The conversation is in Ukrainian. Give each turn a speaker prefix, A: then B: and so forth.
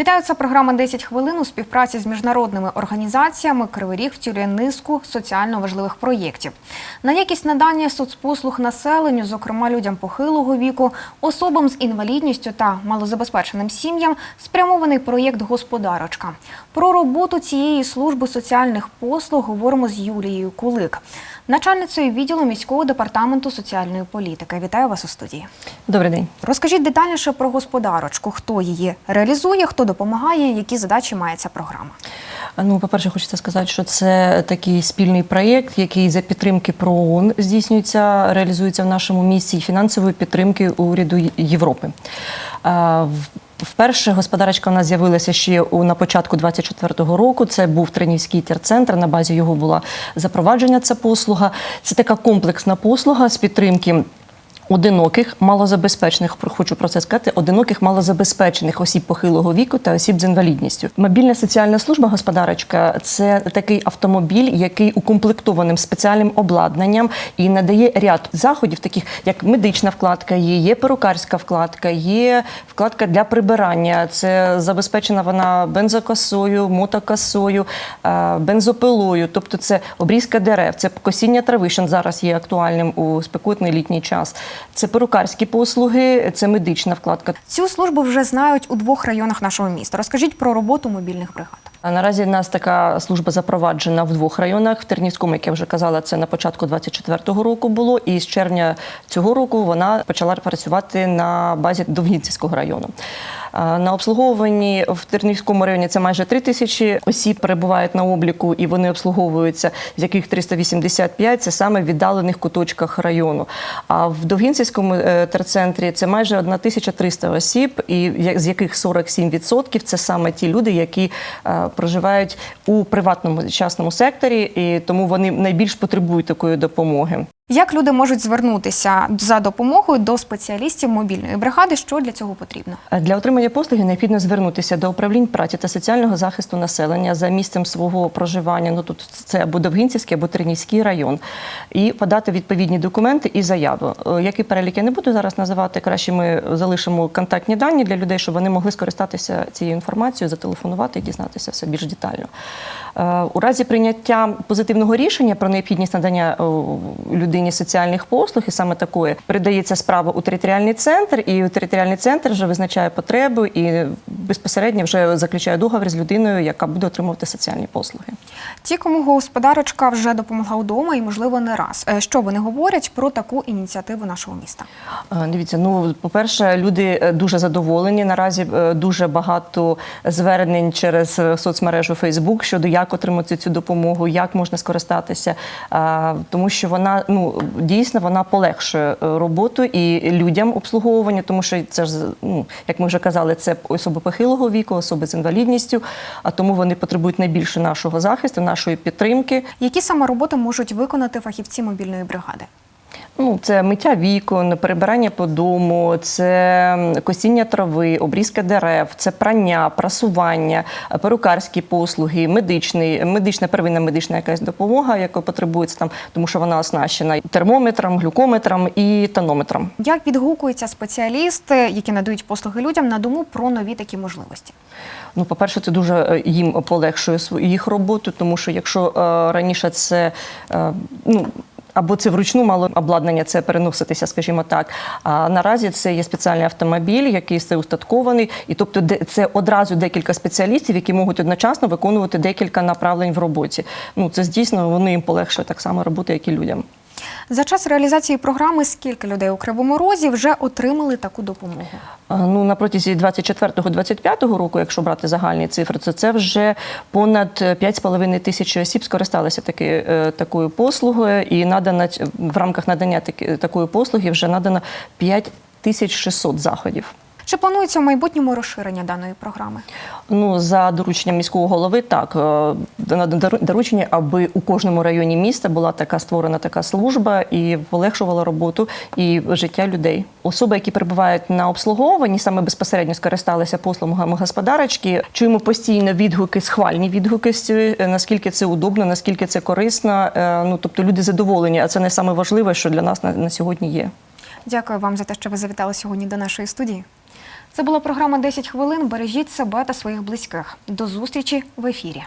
A: Вітаю, це програма «10 хвилин у співпраці з міжнародними організаціями. Кривий Ріг втілює низку соціально важливих проєктів. На якість надання соцпослуг населенню, зокрема людям похилого віку, особам з інвалідністю та малозабезпеченим сім'ям, спрямований проєкт Господарочка. Про роботу цієї служби соціальних послуг говоримо з Юлією Кулик, начальницею відділу міського департаменту соціальної політики. Вітаю вас у студії.
B: Добрий день.
A: Розкажіть детальніше про господарочку, хто її реалізує, хто допомагає, які задачі має ця програма.
B: Ну, по-перше, хочеться сказати, що це такий спільний проєкт, який за підтримки ПРООН здійснюється, реалізується в нашому місті і фінансової підтримки уряду Європи. Вперше господарочка у нас з'явилася ще на початку 24-го року. Це був тренівський терцентр. На базі його була запровадження ця послуга. Це така комплексна послуга з підтримки. Одиноких малозабезпечених, хочу про це сказати, одиноких малозабезпечених осіб похилого віку та осіб з інвалідністю. Мобільна соціальна служба господарочка це такий автомобіль, який укомплектованим спеціальним обладнанням і надає ряд заходів, таких як медична вкладка, є, є перукарська вкладка, є вкладка для прибирання. Це забезпечена вона бензокосою, мотокосою, е, бензопилою, тобто це обрізка дерев, це косіння трави, що зараз є актуальним у спекотний літній час. Це перукарські послуги, це медична вкладка.
A: Цю службу вже знають у двох районах нашого міста. Розкажіть про роботу мобільних бригад.
B: А наразі в нас така служба запроваджена в двох районах. В Тернівському, як я вже казала, це на початку 24-го року було, і з червня цього року вона почала працювати на базі Довгінцівського району. На обслуговуванні в Тернівському районі це майже 3 тисячі осіб перебувають на обліку, і вони обслуговуються, з яких 385 – це саме в віддалених куточках району. А в Довгінцівському е, терцентрі це майже 1300 осіб, і з яких 47% – це саме ті люди, які е, проживають у приватному частному секторі, і тому вони найбільш потребують такої допомоги.
A: Як люди можуть звернутися за допомогою до спеціалістів мобільної бригади? Що для цього потрібно?
B: Для отримання послуги необхідно звернутися до управлінь праці та соціального захисту населення за місцем свого проживання. Ну тут це або Довгинцівський, або Тернівський район, і подати відповідні документи і заяву. Е, Який перелік я не буду зараз називати. Краще ми залишимо контактні дані для людей, щоб вони могли скористатися цією інформацією, зателефонувати і дізнатися все більш детально. Е, У разі прийняття позитивного рішення про необхідність надання людині соціальних послуг, і саме такої передається справа у територіальний центр, і територіальний центр вже визначає потребу і безпосередньо вже заключає договір з людиною, яка буде отримувати соціальні послуги.
A: Ті, кому господарочка вже допомогла вдома і, можливо, не раз. Е, Що вони говорять про таку ініціативу нашого міста?
B: Е, Дивіться, ну по-перше, люди е, дуже задоволені. Наразі е, дуже багато звернень через е, соцмережу Facebook щодо як отримати цю допомогу, як можна скористатися, тому що вона ну дійсно вона полегшує е, роботу і людям обслуговування, тому що це ж ну як ми вже казали, це особи похилого віку, особи з інвалідністю, а тому вони потребують найбільше нашого захисту, нашої підтримки.
A: Які саме роботи можуть виконати фахівці мобільної бригади?
B: Ну, це миття вікон, перебирання по дому, це косіння трави, обрізка дерев, це прання, прасування, перукарські послуги, медичний, медична первинна медична якась допомога, яка потребується там, тому що вона оснащена термометром, глюкометром і тонометром.
A: Як відгукуються спеціалісти, які надають послуги людям на дому про нові такі можливості?
B: Ну, по-перше, це дуже е, їм полегшує їх роботу, тому що якщо е, раніше це е, ну. Або це вручну мало обладнання, це переноситися, скажімо так. А наразі це є спеціальний автомобіль, який це устаткований, і тобто це одразу декілька спеціалістів, які можуть одночасно виконувати декілька направлень в роботі. Ну це дійсно вони їм полегшує так само роботу, як і людям.
A: За час реалізації програми скільки людей у Кривому Розі вже отримали таку допомогу?
B: Ну, на протязі 24-25 року, якщо брати загальні цифри, то це вже понад 5,5 тисяч осіб скористалися таки, е, такою послугою, і надана в рамках надання такої послуги вже надано 5600 заходів.
A: Чи планується в майбутньому розширення даної програми?
B: Ну, за дорученням міського голови, так е, дору- доручення, аби у кожному районі міста була така створена така служба і полегшувала роботу і життя людей. Особи, які перебувають на обслуговуванні, саме безпосередньо скористалися послугами господарочки. Чуємо постійно відгуки, схвальні відгуки е, наскільки це удобно, наскільки це корисно. Е, Ну тобто люди задоволені, а це важливе, що для нас на, на сьогодні є.
A: Дякую вам за те, що ви завітали сьогодні до нашої студії. Це була програма «10 хвилин. Бережіть себе та своїх близьких. До зустрічі в ефірі.